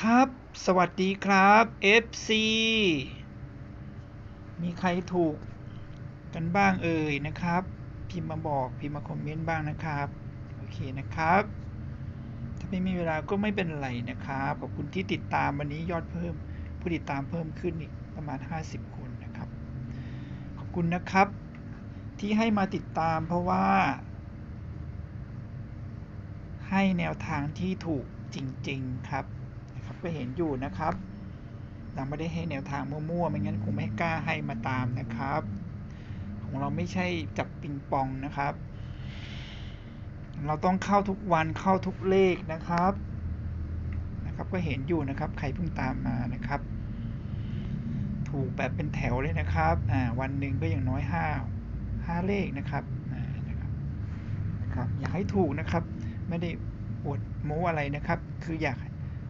ครับ สวัสดีครับ FC มีใครถูกกันบ้างเอ่ยนะครับ พิมพ์มาบอกพิมพ์มาคอมเมนต์บ้างนะครับ โอเคนะครับ ถ้าไม่มีเวลาก็ไม่เป็นไรนะครับ ขอบคุณที่ติดตามวันนี้ยอดเพิ่ม ผู้ติดตามเพิ่มขึ้นอีกประมาณ 50 คนนะครับ ขอบคุณนะครับ ที่ให้มาติดตามเพราะว่า ให้แนวทางที่ถูกจริง ๆ ครับนะครับ ก็เห็นอยู่นะครับเราไม่ได้ให้แนวทางมั่วๆ ไม่งั้นคงไม่กล้าให้มาตามนะครับ ของเราไม่ใช่จับปิงปองนะครับ เราต้องเข้าทุกวันเข้าทุกเลขนะครับ นะครับก็เห็นอยู่นะครับ ใครเพิ่งตามมานะครับ ถูกแบบเป็นแถวเลยนะครับอ่าวันหนึ่งก็อย่างน้อยห้าห้าเลขนะครับอ่านะครับนะครับ อยากให้ถูกนะครับ ไม่ได้อวดโม้อะไรนะครับ คืออยาก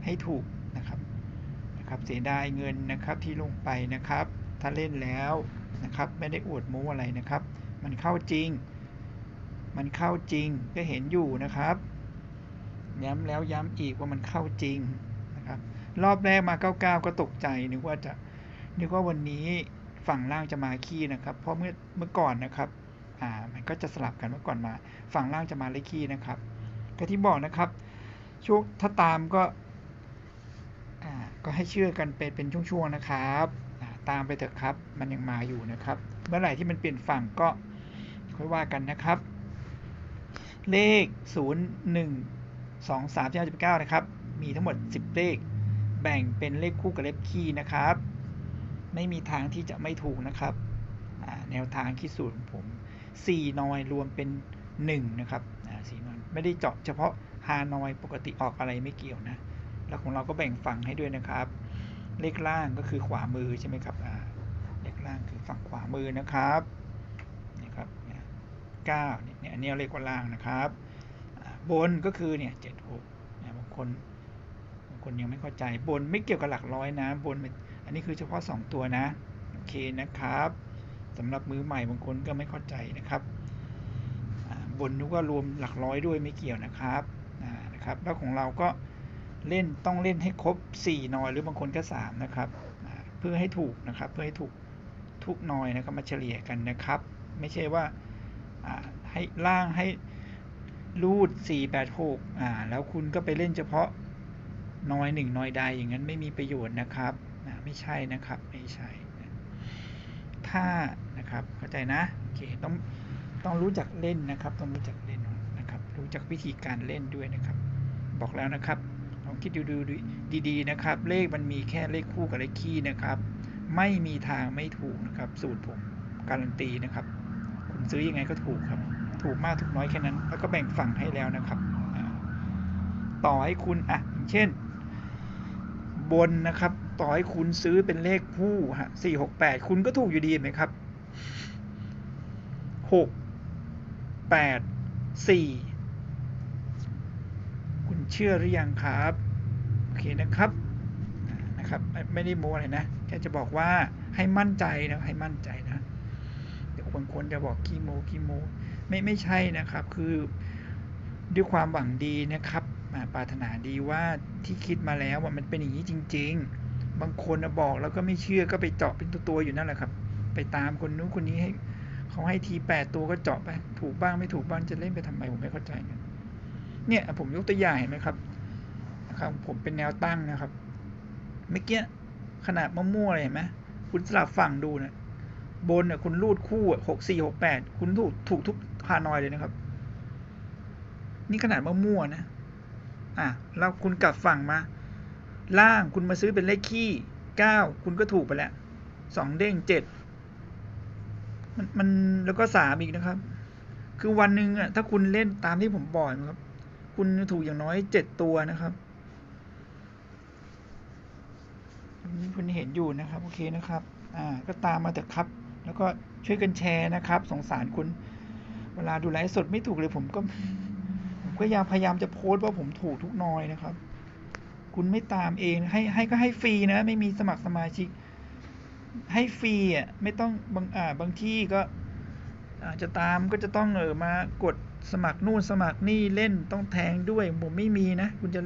ให้ถูก นะครับ เสียดายเงินนะครับที่ลงไปนะครับ ถ้าเล่นแล้วนะครับ ไม่ได้อวดม้อะไรนะครับ มันเข้าจริง มันเข้าจริงก็เห็นอยู่นะครับ ย้ำแล้วย้ำอีกว่ามันเข้าจริงนะครับ รอบแรกมา 99 ก็ตกใจนึกว่าจะนึกว่าวันนี้ฝั่งล่างจะมาขี้นะครับ เพราะเมื่อเมื่อก่อนนะครับ อ่า มันก็จะสลับกันเมื่อก่อนมา ฝั่งล่างจะมาเลขขี้นะครับ ก็ที่บอกนะครับ ช่วงถ้าตามก็ ก็ให้เชื่อกันเป็นเป็นช่วงๆนะครับตามไปเถอะครับมันยังมาอยู่นะครับ เมื่อไหร่ที่มันเปลี่ยนฝั่งก็ค่อยว่ากันนะครับ เลข 0 1 2 3 4 9นะครับ มีทั้งหมด 10 เลข แบ่งเป็นเลขคู่กับเลขคี่นะครับ ไม่มีทางที่จะไม่ถูกนะครับแนวทางคิดสูตรผม 4 นอยรวมเป็น 1 นะครับสี่นอยไม่ได้เจาะเฉพาะฮานอยปกติออกอะไรไม่เกี่ยวนะ แล้วของเราก็แบ่งฝั่งให้ด้วยนะครับ เลขล่างก็คือขวามือใช่ไหมครับเลขล่างคือฝั่งขวามือนะครับนี่ครับเก้าเนี่ยอันนี้เรียกว่าล่างนะครับบนก็คือเนี่ยเจ็ดหกบางคนบางคนยังไม่เข้าใจบนไม่เกี่ยวกับหลักร้อยนะบนอันนี้คือเฉพาะ 2 ตัวนะโอเคนะครับสำหรับมือใหม่บางคนก็ไม่เข้าใจนะครับบนนึกว่ารวมหลักร้อยด้วยไม่เกี่ยวนะครับนะครับ แล้วของเราก็ เล่นต้องเล่นให้ครบ 4 นอยหรือบางคนก็ 3 นะครับ เพื่อให้ถูกนะครับ เพื่อให้ถูกทุกนอยนะครับมาเฉลี่ยกันนะครับ ไม่ใช่ว่าให้ล่างให้รูด 4 8 6อ่าแล้วคุณก็ไปเล่นเฉพาะนอยหนึ่งนอยใดอย่างนั้นไม่มีประโยชน์นะครับไม่ใช่นะครับไม่ใช่ถ้านะครับเข้าใจนะโอเคต้องต้องรู้จักเล่นนะครับ ต้องรู้จักเล่นนะครับ รู้จักวิธีการเล่นด้วยนะครับ บอกแล้วนะครับ องคิดดูดูดีๆนะครับ เลขมันมีแค่เลขคู่กับเลขคี่นะครับ ไม่มีทางไม่ถูกนะครับ สูตรผมการันตีนะครับคุณซื้อยังไงก็ถูกครับ ถูกมากถูกน้อยแค่นั้น แล้วก็แบ่งฝั่งให้แล้วนะครับ ต่อให้คุณอะอย่างเช่น บนนะครับ ต่อให้คุณซื้อเป็นเลขคู่ฮะสี่หกแปดคุณก็ถูกอยู่ดีไหมครับหกแปดสี่ คุณเชื่อหรือยังครับโอเคนะครับนะครับ ไม่ได้โม้อะไรนะแค่จะบอกว่าให้มั่นใจนะให้มั่นใจนะเดี๋ยวบางคนจะบอกคีโมคีโม ไม่ไม่ใช่นะครับ คือด้วยความหวังดีนะครับปรารถนาดีว่าที่คิดมาแล้วว่ามันเป็นอย่างนี้จริง ๆ บางคนบอกแล้วก็ไม่เชื่อก็ไปเจาะเป็นตัวๆอยู่นั่นแหละครับ ไปตามคนนู้นคนนี้ให้เขาให้ทีแปดตัวก็เจาะไป ถูกบ้างไม่ถูกบ้างจะเล่นไปทำไมผมไม่เข้าใจกัน เนี่ยผมยกตัวอย่างเห็นไหมครับนะครับ ผมเป็นแนวตั้งนะครับ เมื่อกี้ขนาดมะม่วงเลยเห็นไหมคุณสลับฝั่งดูนะบนเนี่ยคุณรูดคู่หกสี่หกแปดคุณถูกถูกทุกฮานอยเลยนะครับ นี่ขนาดมะม่วงนะอะแล้วคุณกลับฝั่งมา ล่างคุณมาซื้อเป็นเลขคี่เก้าคุณก็ถูกไปแล้วสองเด้งเจ็ดมันมันแล้วก็สามอีกนะครับ คือวันหนึ่งอะถ้าคุณเล่นตามที่ผมบอกนะครับ คุณถูกอย่างน้อยเจ็ดตัวนะครับคุณเห็นอยู่นะครับ โอเคนะครับ อ่า ก็ตามมาเถอะครับ แล้วก็ช่วยกันแชร์นะครับ สงสารคุณ เวลาดูไลฟ์สดไม่ถูกเลยผมก็ ผมก็พยายามจะโพสต์ว่าผมถูกทุกน้อยนะครับ คุณไม่ตามเองให้ให้ก็ให้ฟรีนะ ไม่มีสมัครสมาชิก ให้ฟรีอะไม่ต้องบางอ่าบางที่ก็อาจจะตามก็จะต้องเออมากด สมัครนู่นสมัครนี่เล่นต้องแทงด้วย ผมไม่มีนะ คุณจะ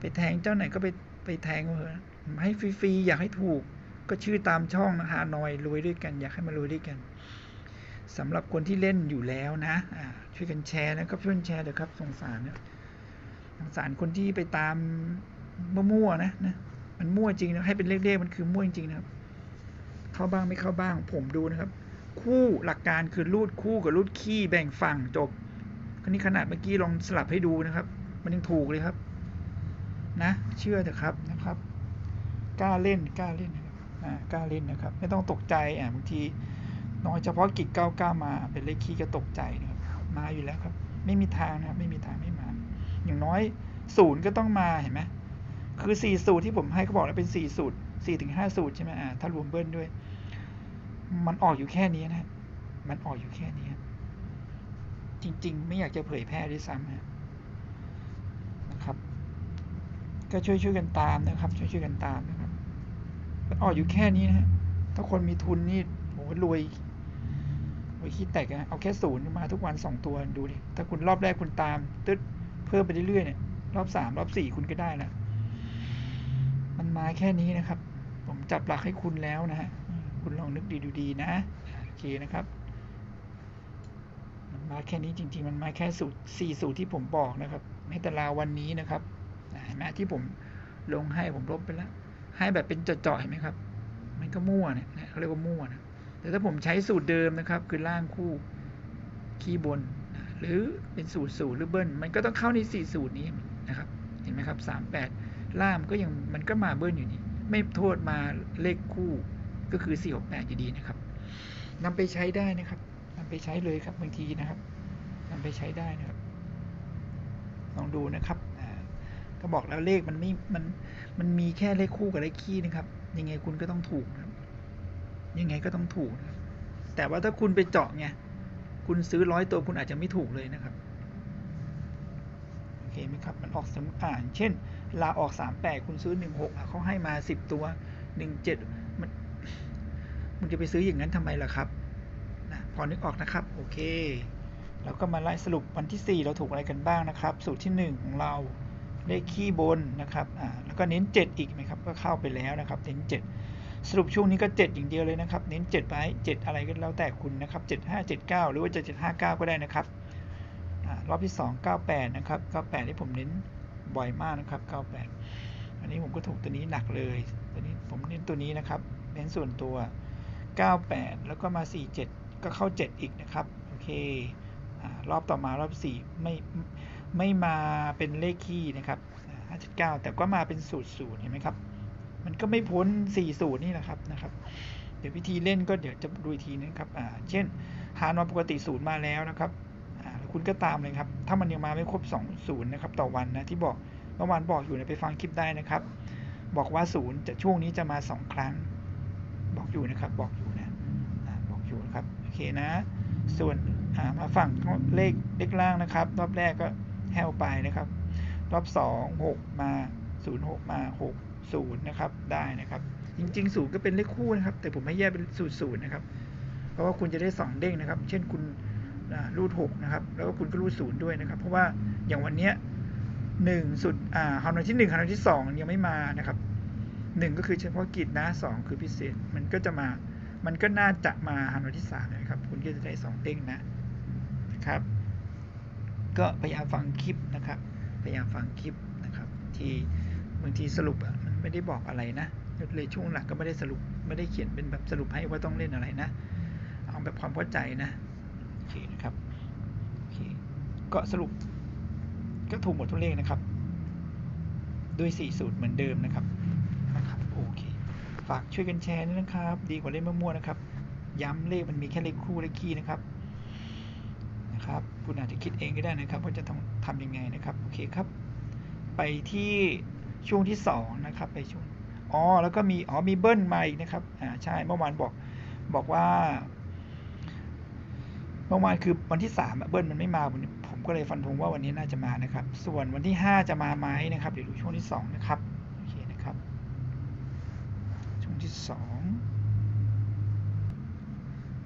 ไปแทงเจ้าไหนก็ไปไปแทงเขาเถอะให้ฟรีๆอยากให้ถูก ก็ชื่อตามช่องนะฮานอยรวยด้วยกัน อยากให้มารวยด้วยกันสำหรับคนที่เล่นอยู่แล้วนะอ่าช่วยกันแชร์นะครับช่วยกันแชร์เถอะครับสงสารนะสงสารคนที่ไปตามมั่วๆนะนะมันมั่วจริงนะให้เป็นเลขๆมันคือมั่วจริงๆนะครับ เข้าบ้างไม่เข้าบ้างผมดูนะครับ คู่หลักการคือรูดคู่กับรูดขี้แบ่งฝั่งจบ คราวนี้ขนาดเมื่อกี้ลองสลับให้ดูนะครับ มันยังถูกเลยครับ นะ เชื่อเถอะครับนะครับ กล้าเล่นกล้าเล่นนะครับอ่ากล้าเล่นนะครับ ไม่ต้องตกใจอ่าบางทีน้อยเฉพาะกิจเก้าก้ามาเป็นเลขขี้ก็ตกใจนะครับมาอยู่แล้วครับ ไม่มีทางนะครับ ไม่มีทางไม่มา อย่างน้อยศูนย์ก็ต้องมาเห็นไหมคือสี่สูตรที่ผมให้เขาบอกแล้วเป็นสี่สูตรสี่ถึงห้าสูตรใช่ไหมอ่าถ้ารวมเบิ้ลด้วย มันออกอยู่แค่นี้นะมันออกอยู่แค่นี้ จริง ๆ ไม่อยากจะเผยแพร่ด้วยซ้ำนะครับ ก็ช่วยช่วยกันตามนะครับ ช่วยช่วยกันตามนะครับมันออกอยู่แค่นี้นะ ถ้าคนมีทุนนี่โหรวยรวยขี้แตกนะเอาแค่ศูนย์มาทุกวันสองตัวดูดิ ถ้าคุณรอบแรกคุณตาม ตึ๊ดเพิ่มไปเรื่อยๆเนี่ย รอบสามรอบสี่คุณก็ได้ล้วมันมาแค่นี้นะครับ ผมจับหลักให้คุณแล้วนะฮะ คุณลองนึกดีดูดีนะ โอเคนะครับ มาแค่นี้จริง ๆ มันมาแค่สูตรสี่สูตรที่ผมบอกนะครับในแต่ละวันนี้นะครับเห็นไหมที่ผมลงให้ผมลบไปแล้ว ให้แบบเป็นจาะๆเห็นไหมครับ มันก็มั่วเนี่ยเขาเรียกว่ามั่วนะแต่ถ้าผมใช้สูตรเดิมนะครับ คือล่างคู่คีย์บน หรือเป็นสูตรสูตรหรือเบิ้ลมันก็ต้องเข้าในสี่สูตรนี้นะครับ เห็นไหมครับสามแปดล่ามก็ยังมันก็มาเบิ้ลอยู่นี่ไม่โทษมาเลขคู่ก็คือ468อยู่ดีนะครับนำไปใช้ได้นะครับ ไปใช้เลยครับบางทีนะครับนำไปใช้ได้นะครับ ลองดูนะครับก็บอกแล้วเลขมันไม่มันมันมีแค่เลขคู่กับเลขคี่นะครับ ยังไงคุณก็ต้องถูกนะครับยังไงก็ต้องถูกนะแต่ว่าถ้าคุณไปเจาะไงคุณซื้อร้อยตัวคุณอาจจะไม่ถูกเลยนะครับโอเคไหมครับมันออกสมอ่านเช่น ลาออก38คุณซื้อ16อะเขาให้มา10ตัว17มันมึงจะไปซื้ออย่างนั้นทำไมล่ะครับ พอนึกออกนะครับโอเคแล้วก็มาไล่สรุปวันที่ 4 เราถูกอะไรกันบ้างนะครับ สูตรที่ 1 ของเราเลขขี้บนนะครับอ่าแล้วก็เน้น 7 อีกไหมครับก็เข้าไปแล้วนะครับเน้น 7 สรุปช่วงนี้ก็ 7 อย่างเดียวเลยนะครับ เน้น 7 ไป 7 อะไรก็แล้วแต่คุณนะครับ75 79 หรือว่าจะ759 ก็ได้นะครับอ่ารอบที่ 2 98 นะครับ 98 ที่ผมเน้นบ่อยมากนะครับ 98 อันนี้ผมก็ถูกตัวนี้หนักเลยตัวนี้ผมเน้นตัวนี้นะครับ เน้นส่วนตัว 98 แล้วก็มา 47 ก็เข้า 7 อีกนะครับ โอเคอรอบต่อมารอบ 4 ไม่ไม่มาเป็นเลขคี่นะครับ579แต่ก็มาเป็นสูตรศูนย์เห็นไหมครับ มันก็ไม่พ้น4สูตรนี่แหละครับนะครับ เดี๋ยววิธีเล่นก็เดี๋ยวจะดูอีกทีนะครับอ่าเช่น หานอนปกติศูนย์มาแล้วนะครับอ่าแล้วคุณก็ตามเลยครับ ถ้ามันยังมาไม่ครบ2ศูนย์นะครับ ต่อวันนะที่บอกเมื่อวานบอกอยู่นะไปฟังคลิปได้นะครับ บอกว่าศูนย์จะช่วงนี้จะมา 2 ครั้ง บอกอยู่นะครับ บอกอยู่นะบอกอยู่นะครับ เคนะ ส่วนมาฝั่งเลขเลขล่างนะครับ รอบแรกก็แฮวไปนะครับ รอบ 2 6 มา 0 6 มา 6 0 นะครับ ได้นะครับ จริงๆ0ก็เป็นเลขคู่นะครับ แต่ผมไม่แยกเป็นสูตรศูนย์นะครับ เพราะว่าคุณจะได้ 2 เด้งนะครับ เช่นคุณรูด6นะครับ แล้วก็คุณก็รูด0ด้วยนะครับ เพราะว่าอย่างวันเนี้ยหนึ่งสุดอ่าฮานอยที่หนึ่งฮานอยที่สองยังไม่มานะครับหนึ่งก็คือเฉพาะกิจนะสองคือพิเศษ มันก็จะมา มันก็น่าจะมาฮานอยที่สามนะครับ คุณก็จะได้สองเด้งนะนะครับ ก็พยายามฟังคลิปนะครับ พยายามฟังคลิปนะครับ ที่บางทีสรุปอะมันไม่ได้บอกอะไรนะเลยช่วงหลังก็ไม่ได้สรุปไม่ได้เขียนเป็นแบบสรุปให้ว่าต้องเล่นอะไรนะ เอาแบบความเข้าใจนะโอเคนะครับโอเคก็สรุปก็ถูกหมดทุกเลขนะครับ ด้วยสี่สูตรเหมือนเดิมนะครับนะครับโอเค ฝากช่วยกันแชร์ด้วยนะครับ ดีกว่าเล่นมั่วๆนะครับ ย้ำเลขมันมีแค่เลขคู่เลขคี่นะครับนะครับ คุณอาจจะคิดเองก็ได้นะครับว่าจะทำทำยังไงนะครับโอเคครับ ไปที่ช่วงที่สองนะครับไปช่วงอ๋อแล้วก็มีอ๋อมีเบิ้ลมาอีกนะครับอ่าใช่เมื่อวานบอกบอกว่าเมื่อวานคือวันที่สามอะเบิ้ลมันไม่มาผมก็เลยฟันธงว่าวันนี้น่าจะมานะครับ ส่วนวันที่ห้าจะมาไหมนะครับเดี๋ยวดูช่วงที่สองนะครับ ช่วงที่สอง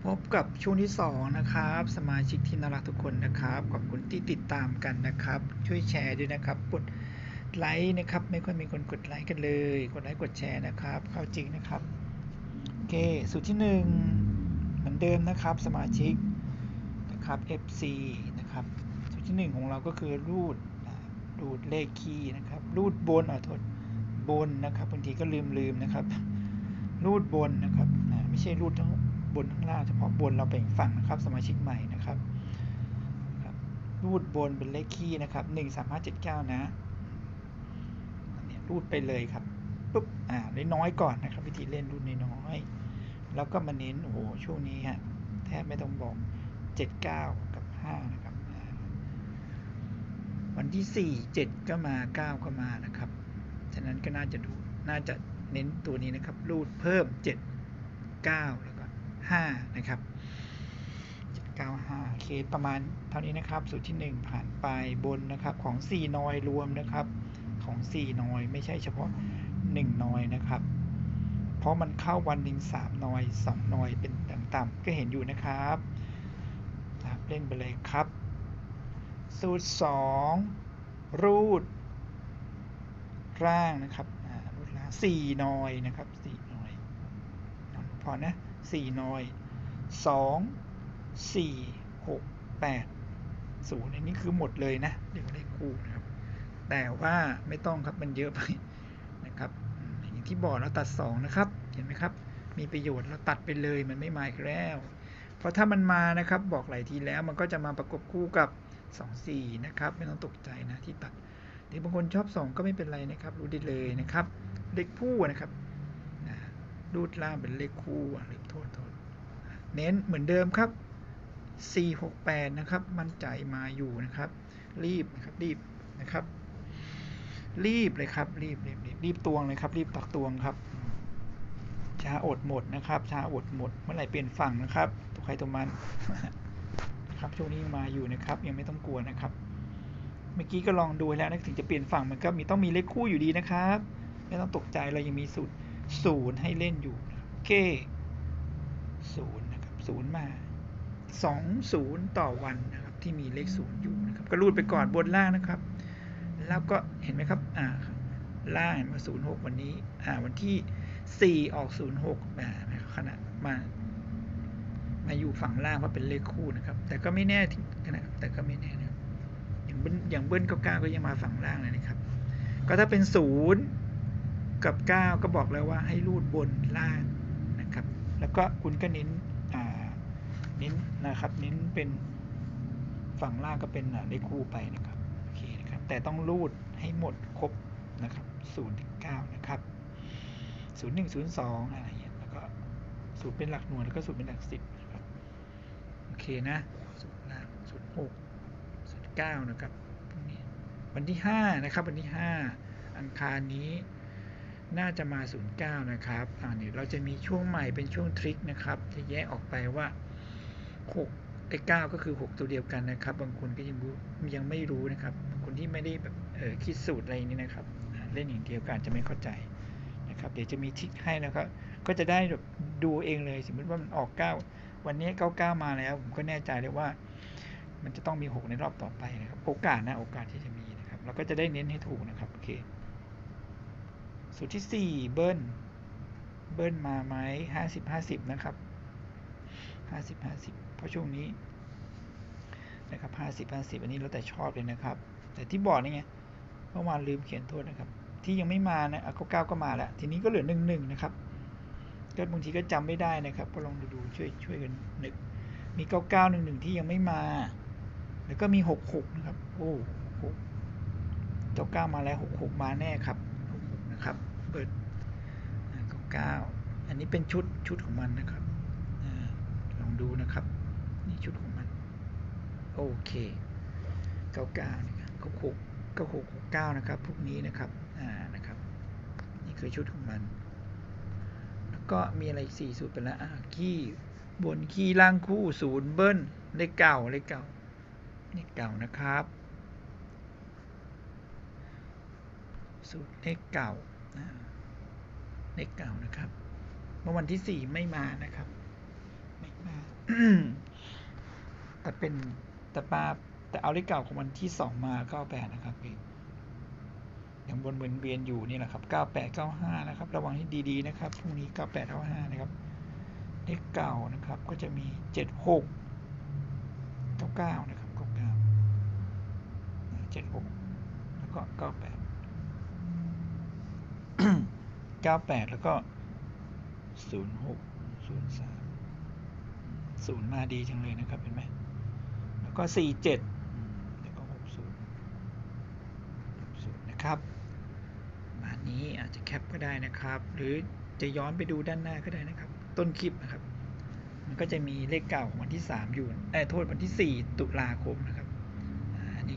พบกับช่วงที่สองนะครับ สมาชิกที่น่ารักทุกคนนะครับ ขอบคุณที่ติดตามกันนะครับ ช่วยแชร์ด้วยนะครับ กดไลค์นะครับ ไม่ค่อยมีคนกดไลค์กันเลย กดไลค์กดแชร์นะครับ เข้าจริงนะครับ โอเค สูตรที่หนึ่งเหมือนเดิมนะครับ สมาชิกนะครับ FC นะครับ สูตรที่หนึ่งของเราก็คือรูดรูดเลขคีย์นะครับ รูดบนอะโทษบนนะครับบางทีก็ลืมลืมนะครับ รูดบนนะครับไม่ใช่รูดทั้งบนทั้งล่างเฉพาะบนเราแบ่งฝั่งนะครับ สมาชิกใหม่นะครับรูดบนเป็นเลขคีย์นะครับหนึ่งสามห้าเจ็ดเก้านะอันนี้รูดไปเลยครับปุ๊บอ่าน้อยๆก่อนนะครับ วิธีเล่นรูดน้อยๆแล้วก็มาเน้นโอ้โหช่วงนี้ฮะแทบไม่ต้องบอกเจ็ดเก้ากับห้านะครับวันที่สี่เจ็ดก็มาเก้าก็มานะครับ ฉะนั้นก็น่าจะดูน่าจะ เน้นตัวนี้นะครับ รูดเพิ่ม 7 9 แล้วก็ 5 นะครับ 7 9 5เคประมาณเท่านี้นะครับ สูตรที่ 1 ผ่านไปบนนะครับของ 4 นอยรวมนะครับของ 4 นอย ไม่ใช่เฉพาะ 1 นอยนะครับ เพราะมันเข้าวันหนึ่ง3นอย 2 นอยเป็นต่ำๆก็เห็นอยู่นะครับเล่นไปเลยครับ สูตร 2 รูดร่างนะครับ สี่นอยนะครับสี่นอยพอนะสี่นอยสองสี่หกแปดศูนย์อันนี้คือหมดเลยนะเดี๋ยวเลขคู่นะครับ แต่ว่าไม่ต้องครับมันเยอะไปนะครับอย่างที่บอกเราตัดสองนะครับเห็นไหมครับ มีประโยชน์เราตัดไปเลยมันไม่มาอีกแล้วเพราะถ้ามันมานะครับบอกหลายทีแล้วมันก็จะมาประกบคู่กับสองสี่นะครับ ไม่ต้องตกใจนะที่ตัด หรือบางคนชอบส่องก็ไม่เป็นไรนะครับรู้ได้เลยนะครับ เลขคู่นะครับรูดล่างเป็นเลขคู่อะลืมโทษโทษ เน้นเหมือนเดิมครับ 4 6 8 นะครับ มั่นใจมาอยู่นะครับ รีบนะครับ รีบนะครับ รีบเลยครับ รีบรีบรีบรีบตวงเลยครับ รีบตักตวงครับ ช้าอดหมดนะครับ ช้าอดหมด เมื่อไหร่เปลี่ยนฝั่งนะครับ ตัวใครตัวมันครับ ช่วงนี้ยังมาอยู่นะครับ ยังไม่ต้องกลัวนะครับ เมื่อกี้ก็ลองดูแล้วนะถึงจะเปลี่ยนฝั่งมันก็มีต้องมีเลขคู่อยู่ดีนะครับ ไม่ต้องตกใจเรายังมีสูตรศูนย์ให้เล่นอยู่โอเคศูนย์นะครับศูนย์มาสองศูนย์ต่อวันนะครับที่มีเลขศูนย์อยู่นะครับก็รูดไปก่อนบนล่างนะครับ แล้วก็เห็นไหมครับอ่าล่างมาศูนย์หกวันนี้อ่าวันที่สี่ออกศูนย์หกอ่าขณะมามาอยู่ฝั่งล่างเพราะเป็นเลขคู่นะครับ แต่ก็ไม่แน่ขนาดแต่ก็ไม่แน่นะ อย่างเบิ้ลอย่างเบิ้ลเก้าเก้าก็ยังมาฝั่งล่างเลยนะครับ ก็ถ้าเป็นศูนย์กับเก้าก็บอกแล้วว่าให้รูดบนล่างนะครับ แล้วก็คุณก็เน้นเน้นนะครับ เน้นเป็นฝั่งล่างก็เป็นเลขคู่ไปนะครับโอเคนะครับ แต่ต้องรูดให้หมดครบนะครับศูนย์ถึงเก้านะครับศูนย์หนึ่งศูนย์สองอะไรอย่างเงี้ยแล้วก็ศูนย์เป็นหลักหน่วยแล้วก็ศูนย์เป็นหลักสิบนะครับโอเคนะศูนย์ล่างศูนย์หก ศูนย์เก้านะครับ วันที่ห้านะครับ วันที่ห้าอังคารนี้น่าจะมาศูนย์เก้านะครับอ่านี่เราจะมีช่วงใหม่เป็นช่วงทริคนะครับ จะแยกออกไปว่าหกไอ้เก้าก็คือหกตัวเดียวกันนะครับ บางคนก็ยังรู้ยังไม่รู้นะครับบางคนที่ไม่ได้แบบเออคิดสูตรอะไรนี้นะครับ เล่นอย่างเดียวกันจะไม่เข้าใจนะครับ เดี๋ยวจะมีทริคให้นะครับ ก็จะได้แบบดูเองเลย สมมติว่ามันออกเก้าวันนี้เก้าเก้ามาแล้ว ผมก็แน่ใจเลยว่า มันจะต้องมี 6 ในรอบต่อไปนะครับ โอกาสนะโอกาสที่จะมีนะครับ เราก็จะได้เน้นให้ถูกนะครับ โอเค สูตรที่ 4 เบิ้ล เบิ้ลมาไหม50 50นะครับ50 50เพราะช่วงนี้นะครับ50 50อันนี้แล้วแต่ชอบเลยนะครับ แต่ที่บอกนี่ไงเมื่อวานลืมเขียนโทษนะครับ ที่ยังไม่มานะเก้าก็มาแล้ว ทีนี้ก็เหลือ1 1นะครับก็บางทีก็จำไม่ได้นะครับ ก็ลองดูดูช่วยช่วยกันนึกมี99 11ที่ยังไม่มา แล้วก็มี66นะครับ โอ้หกเก้าเก้ามาแล้ว66มาแน่ครับ66นะครับ เปิดเก้าอันนี้เป็นชุดชุดของมันนะครับอลองดูนะครับ นี่ชุดของมัน โอเค99นะครับ66 96 69นะครับ พวกนี้นะครับ อ่า นะครับ นี่คือชุดของมัน แล้วก็มีอะไรอีกสี่สูตรไปแล้วอ่าขี้บนขี้ล่างคู่ศูนย์เบิ้ลเลขเก่าเลขเก่า เลขเก่านะครับ สูตรเลขเก่าเลขเก่านะครับ เมื่อวันที่สี่ไม่มานะครับ ไม่มา แต่เป็นแต่ปาแต่เอาเลขเก่าของวันที่สองมาเก็แปดนะครับพี่ยังวนเวียนอยู่นี่แหละครับ 98 95 นะครับ ระวังให้ดีๆนะครับ พรุ่งนี้ 98 95 นะครับ เลขเก่านะครับ ก็จะมี 76 99 นะครับ 99 76แล้วก็98 98แปดเก้าแปดแล้วก็06 03 0มศูนย์มาดีจังเลยนะครับเห็นไหมแล้วก็47แล้วก็60 60นย์ศูนย์นะครับมานี้อาจจะแคปก็ได้นะครับ หรือจะย้อนไปดูด้านหน้าก็ได้นะครับ ต้นคลิปนะครับ มันก็จะมีเลขเก่าของวันที่3อยู่เอ้ยโทษวันที่4ตุลาคมนะครับ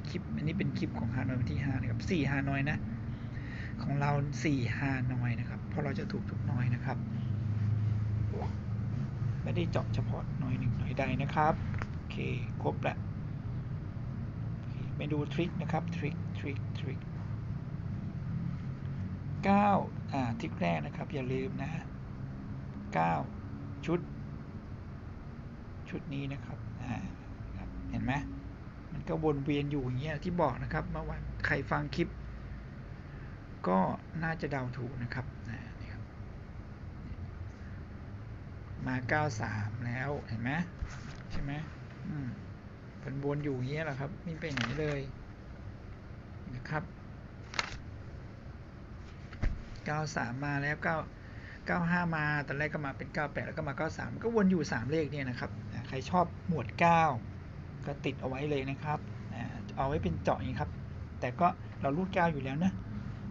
คลิป อันนี้เป็นคลิปของฮานอยวันที่5นะครับ4ฮานอยนะ ของเรา4ฮานอยนะครับเพราะเราจะถูกทุกน้อยนะครับ ไม่ได้เจาะเฉพาะหน่อยหนึ่งหน่อยใดนะครับ โอเค ครบละไปดูทริคนะครับ ทริค ทริค ทริคเก้าอ่าทริคแรกนะครับ อย่าลืมนะเก้าชุด ชุดนี้นะครับ อ่าเห็นไหม ก็วนเวียนอยู่อย่างเงี้ยที่บอกนะครับเมื่อวันใครฟังคลิป ก็น่าจะเดาถูกนะครับอ่านี่ครับ มา 93 แล้วเห็นไหมใช่ไหมอืมเป็นวนอยู่อย่างเงี้ยแหละครับไม่ไปไหนเลยนะครับ 93 มาแล้ว 9 95 มาตอนแรกก็มาเป็น 98 แล้วก็มา 93มันก็วนอยู่ 3 เลขเนี่ยนะครับ ใครชอบหมวด 9 ก็ติดเอาไว้เลยนะครับเอาไว้เป็นเจาะอย่างนี้ครับ แต่ก็เรารูด9อยู่แล้วนะ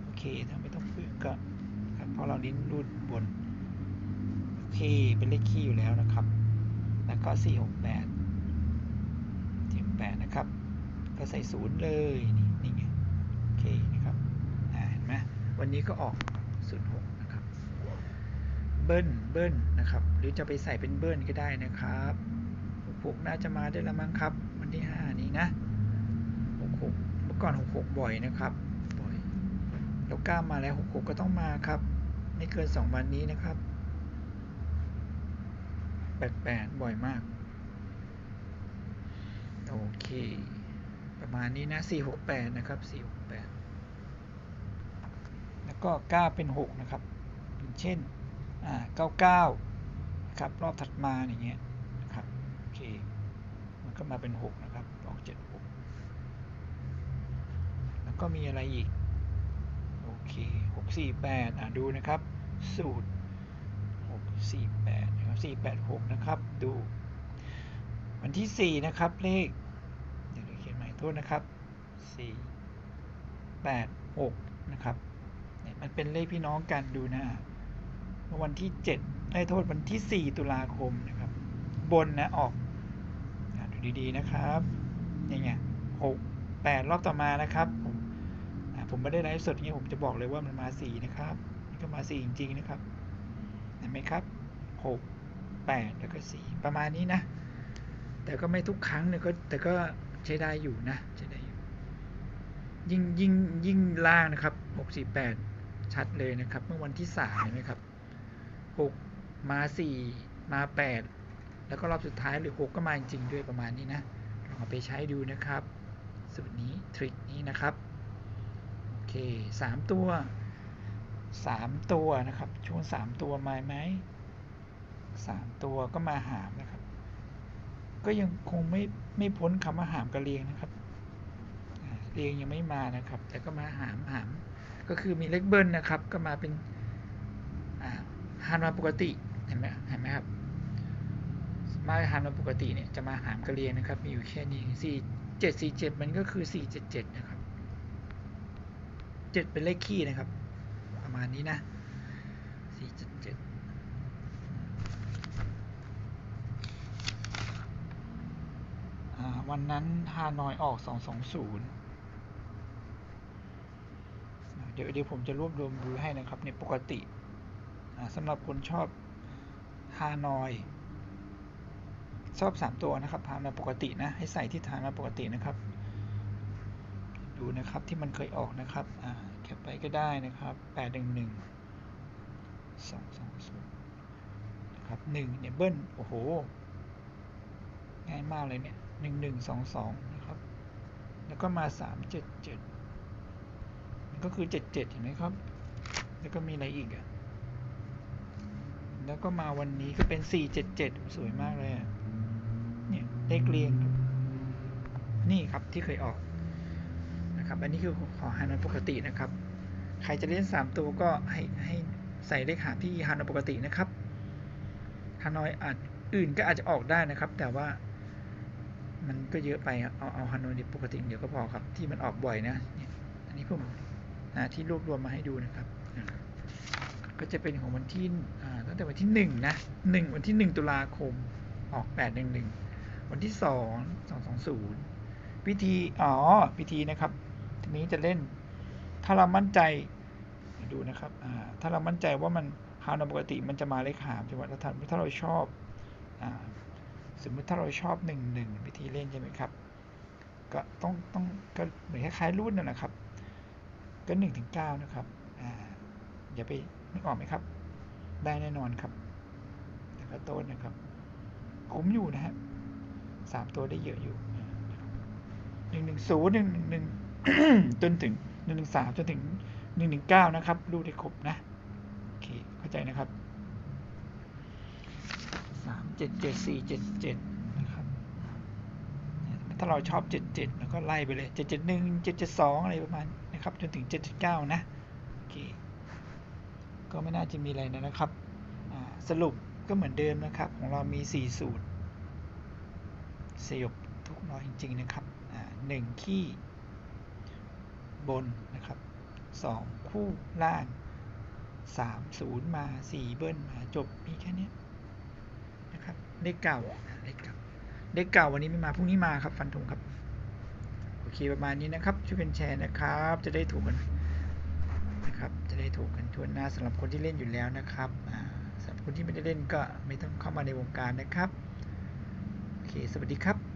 โอเคถ้าไม่ต้องฝึกก็เพราะเราลิ้นรูดบน โอเค เป็นเลขคี่อยู่แล้วนะครับ แล้วก็4 6 8 4 8นะครับ ก็ใส่ศูนย์เลย นี่นี่ไง โอเคนะครับเห็นไหมวันนี้ก็ออก06นะครับ เบิ้ล เบิ้ลนะครับ หรือจะไปใส่เป็นเบิ้ลก็ได้นะครับ66น่าจะมาได้ละมั้งครับ นที่ 5 นี้นะ66เมื่อก่อน 66 บ่อยนะครับบ่อยแล้วก้ามาแล้ว 66 ก็ต้องมาครับ ไม่เกิน 2 วันนี้นะครับแปลกๆบ่อยมาก โอเค ประมาณนี้นะ 468 นะครับ 468 แล้วก็ 9 เป็น 6 นะครับ เช่น อ่า 99 นะครับ รอบถัดมาอย่างเงี้ยนะครับ โอเค มัน ก็มาเป็น 6 นะครับ ออก76 แล้วก็มีอะไรอีก โอเค 648 อ่าดูนะครับ สูตร 648นะครับ486 นะครับ ดู วันที่ 4 นะครับ เลข เดี๋ยวเราเขียนใหม่โทษนะครับ 4 8 6 นะครับเนี่ยมันเป็นเลขพี่น้องกันดูนะวันที่7ได้โทษวันที่ 4 ตุลาคมนะครับ บนนะออก อ่าดูดีๆนะครับนี่ไง6 8รอบต่อมานะครับผมผมไม่ได้ไลฟ์สดอย่างนี้ผมจะบอกเลยว่ามันมา4นะครับนี่ก็มา4จริงๆนะครับเห็นไหมครับ6 8แปดแล้วก็4ประมาณนี้นะ แต่ก็ไม่ทุกครั้งเนี่ยก็แต่ก็ใช้ได้อยู่นะใช้ได้อยู่ยิ่งยิ่งยิ่งล่างนะครับ6 4 8ชัดเลยนะครับ เมื่อวันที่3เห็นไหมครับ6มา4มา8 แล้วก็รอบสุดท้ายหรือ 6 ก็มาจริงๆด้วยประมาณนี้นะลองเอาไปใช้ดูนะครับ สูตรนี้ทริคนี้นะครับโอเค 3 ตัว 3 ตัวนะครับช่วง3 ตัวมาไหม3 ตัวก็มาหามนะครับ ก็ยังคงไม่ไม่พ้นคำว่าหามกระเรียงนะครับเรียงยังไม่มานะครับ แต่ก็มาหามหามก็คือมีเลขเบิ้ลนะครับ ก็มาเป็นอ่าฮานมาปกติเห็นไหม เห็นไหมครับมาฮานมาปกติเนี่ยจะมาหามกระเรียงนะครับ มีอยู่แค่นี้สี่เจ็ดสี่เจ็ดมันก็คือสี่เจ็ดเจ็ดนะครับเจ็ดเป็นเลขคี่นะครับ ประมาณนี้นะสี่เจ็ดเจ็ดวันนั้นฮานอยออก220เดี๋ยวเดี๋ยวผมจะรวบรวมดูให้นะครับในปกติสำหรับคนชอบฮานอย ชอบ 3 ตัวนะครับฮานอยปกตินะให้ใส่ที่ฮานอยปกตินะครับ ดูนะครับที่มันเคยออกนะครับอ่าแคปไปก็ได้นะครับ811 220นะครับ1เนี่ยเบิ้ลโอ้โหง่ายมากเลยเนี่ยหนึ่งหนึ่งสองสองนะครับ แล้วก็มาสามเจ็ดเจ็ดก็คือเจ็ดเจ็ดเห็นไหมครับ แล้วก็มีอะไรอีกอะแล้วก็มาวันนี้ก็เป็นสี่เจ็ดเจ็ดสวยมากเลยอะ เนี่ยเลขเรียง นี่ครับที่เคยออกนะครับ อันนี้คือของฮานอยปกตินะครับ ใครจะเล่นสามตัวก็ให้ให้ใส่เลขหางที่ฮานอยปกตินะครับฮานอยอาจอื่นก็อาจจะออกได้นะครับ แต่ว่ามันก็เยอะไปเอาเอาฮานอยปกติเดี๋ยวก็พอครับ ที่มันออกบ่อยนะเนี่ยอันนี้ผมอ่าที่รวบรวมมาให้ดูนะครับ ก็จะเป็นของวันที่ตั้งแต่วันที่หนึ่งนะหนึ่งวันที่หนึ่งตุลาคมออกแปดหนึ่งหนึ่ง วันที่สองสองสองศูนย์วิธีอ๋อวิธีนะครับ ทีนี้จะเล่น ถ้าเรามั่นใจดูนะครับถ้าเรามั่นใจว่ามันฮาวนปกติมันจะมาเลขหามใช่ไหมถ้าถ้าถ้าเราชอบอสมมติถ้าเราชอบหนึ่งหนึ่งวิธีเล่นใช่ไหมครับ ก็ต้องต้องก็เหมือนคล้ายๆรุ่นนั่นแหละครับ ก็หนึ่งถึงเก้านะครับอ่าอย่าไปนึกออกไหมครับ ได้แน่นอนครับ แต่ก็ต้นนะครับ คุ้มอยู่นะฮะ สามตัวได้เยอะอยู่หนึ่งหนึ่งศูนย์หนึ่งหนึ่งหนึ่งจนถึงหนึ่งหนึ่งสามจนถึงหนึ่งหนึ่งเก้านะครับดูได้ครบนะโอเคเข้าใจนะครับสามเจ็ดเจ็ดสี่เจ็ดเจ็ดนะครับถ้าเราชอบเจ็ดเจ็ดแล้วก็ไล่ไปเลยเจ็ดเจ็ดหนึ่งเจ็ดเจ็ดสองอะไรประมาณนะครับจนถึงเจ็ดเจ็ดเก้านะโอเคก็ไม่น่าจะมีอะไรนะครับสรุปก็เหมือนเดิมนะครับ ของเรามีสี่สูตร สยบทุกร้อยจริง ๆ นะครับหนึ่งขี้บนนะครับสองคู่ล่างสามศูนย์มาสี่เบิ้ลมาจบมีแค่นี้นะครับเลขเก่าเลขเก่าเลขเก่าวันนี้ไม่มาพรุ่งนี้มาครับฟันธงครับโอเคประมาณนี้นะครับช่วยกันแชร์นะครับ จะได้ถูกกันนะครับจะได้ถูกกันทั่วหน้าสำหรับคนที่เล่นอยู่แล้วนะครับสำหรับคนที่ไม่ได้เล่นก็ไม่ต้องเข้ามาในวงการนะครับ เค สวัสดีครับ